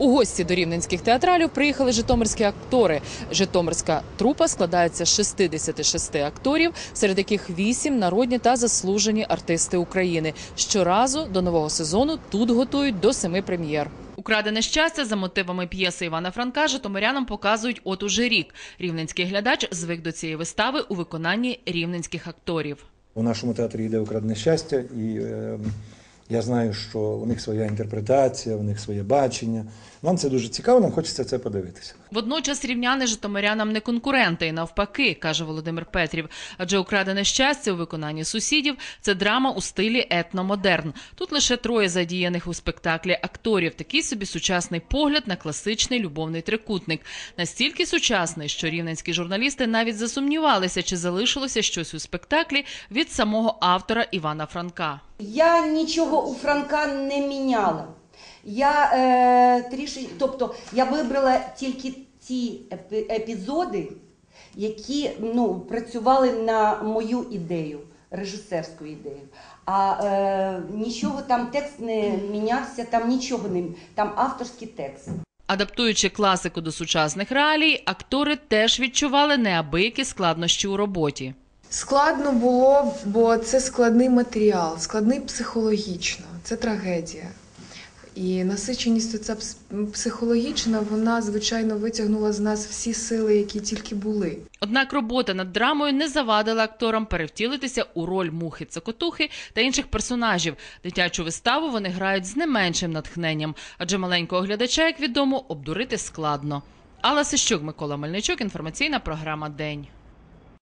У гості до рівненських театралів приїхали житомирські актори. Житомирська трупа складається з 66 акторів, серед яких 8 народні та заслужені артисти України. Щоразу до нового сезону тут готують до семи прем'єр. Украдене щастя за мотивами п'єси Івана Франка житомирянам показують от уже рік. Рівненський глядач звик до цієї вистави у виконанні рівненських акторів. У нашому театрі йде украдне щастя, і е, я знаю, що у них своя інтерпретація, у них своє бачення. Нам це дуже цікаво, нам хочеться це подивитися. Водночас рівняни житомирянам не конкуренти, і навпаки, каже Володимир Петрів. Адже украдене щастя у виконанні сусідів це драма у стилі етномодерн. Тут лише троє задіяних у спектаклі акторів. Такий собі сучасний погляд на класичний любовний трикутник. Настільки сучасний, що рівненські журналісти навіть засумнівалися, чи залишилося щось у спектаклі від самого автора Івана Франка. Я нічого у Франка не міняла. Я е, трішки, тобто я вибрала тільки ті епізоди, які ну, працювали на мою ідею, режисерську ідею. А е, нічого там текст не мінявся, там нічого не там авторський текст. Адаптуючи класику до сучасних реалій, актори теж відчували неабиякі складнощі у роботі. Складно було, бо це складний матеріал, складний психологічно, це трагедія. І насиченість ця психологічна, вона, звичайно, витягнула з нас всі сили, які тільки були. Однак робота над драмою не завадила акторам перевтілитися у роль мухи цокотухи та інших персонажів. Дитячу виставу вони грають з не меншим натхненням, адже маленького глядача, як відомо, обдурити складно. Алла Сищук, Микола Мельничук, інформаційна програма День.